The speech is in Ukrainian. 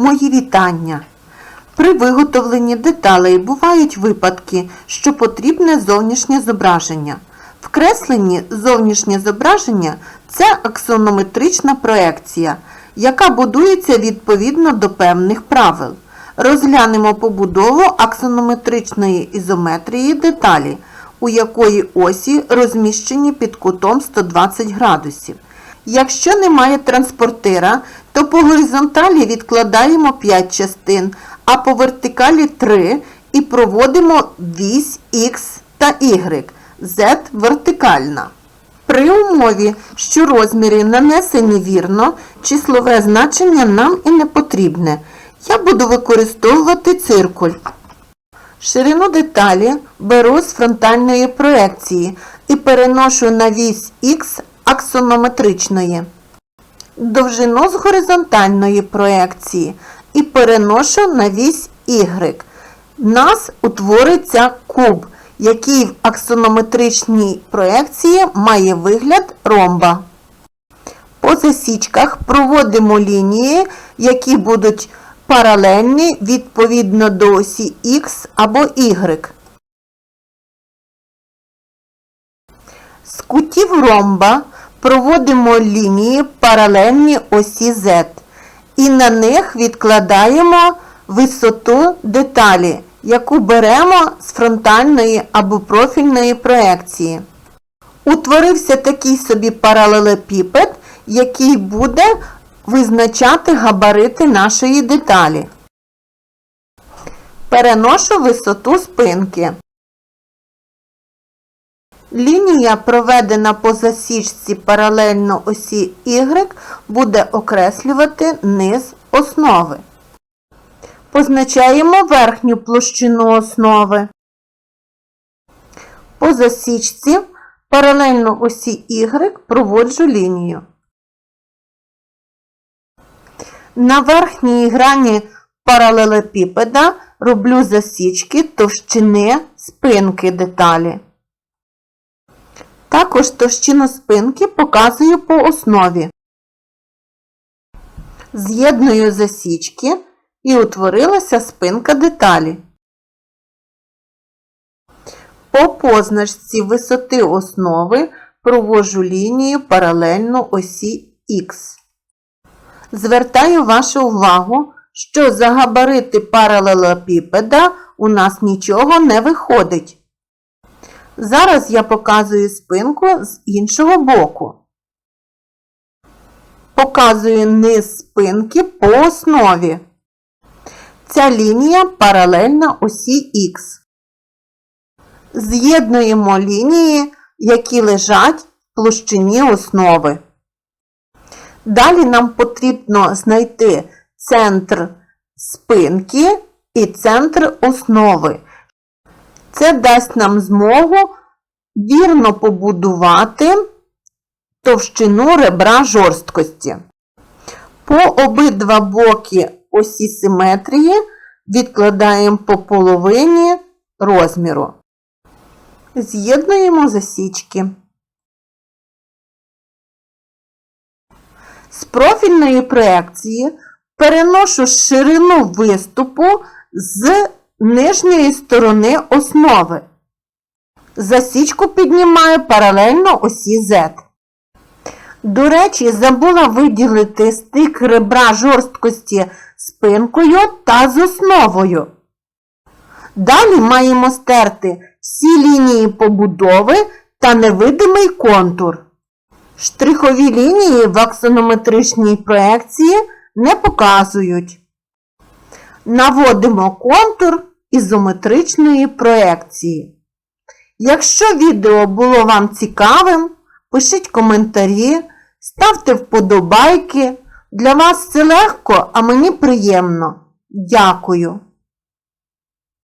Мої вітання! При виготовленні деталей бувають випадки, що потрібне зовнішнє зображення. В кресленні зовнішнє зображення це аксонометрична проекція, яка будується відповідно до певних правил. Розглянемо побудову аксонометричної ізометрії деталі, у якої осі розміщені під кутом 120 градусів. Якщо немає транспортира, то по горизонталі відкладаємо 5 частин, а по вертикалі 3 і проводимо вісь X та Y, Z вертикальна. При умові, що розміри нанесені вірно, числове значення нам і не потрібне. Я буду використовувати циркуль. Ширину деталі беру з фронтальної проекції і переношу на вісь Х аксонометричної. Довжину з горизонтальної проекції і переношу на вісь Y. В нас утвориться куб, який в аксонометричній проекції має вигляд ромба. По засічках проводимо лінії, які будуть паралельні відповідно до осі Х або Y. З кутів ромба проводимо лінії паралельні осі Z і на них відкладаємо висоту деталі, яку беремо з фронтальної або профільної проекції. Утворився такий собі паралелепіпед, який буде визначати габарити нашої деталі. Переношу висоту спинки. Лінія, проведена по засічці паралельно осі Y, буде окреслювати низ основи. Позначаємо верхню площину основи. По засічці паралельно осі Y проводжу лінію. На верхній грані паралелепіпеда роблю засічки товщини спинки деталі. Також товщину спинки показую по основі. З'єдную засічки і утворилася спинка деталі. По позначці висоти основи провожу лінію паралельно осі Х. Звертаю вашу увагу, що за габарити паралелепіпеда у нас нічого не виходить. Зараз я показую спинку з іншого боку. Показую низ спинки по основі. Ця лінія паралельна осі Х. З'єднуємо лінії, які лежать в площині основи. Далі нам потрібно знайти центр спинки і центр основи. Це дасть нам змогу вірно побудувати товщину ребра жорсткості. По обидва боки осі симетрії відкладаємо по половині розміру. З'єднуємо засічки. З профільної проекції переношу ширину виступу з нижньої сторони основи. Засічку піднімаю паралельно осі Z. До речі, забула виділити стик ребра жорсткості спинкою та з основою. Далі маємо стерти всі лінії побудови та невидимий контур. Штрихові лінії в аксонометричній проекції не показують. Наводимо контур ізометричної проекції. Якщо відео було вам цікавим, пишіть коментарі, ставте вподобайки. Для вас це легко, а мені приємно. Дякую!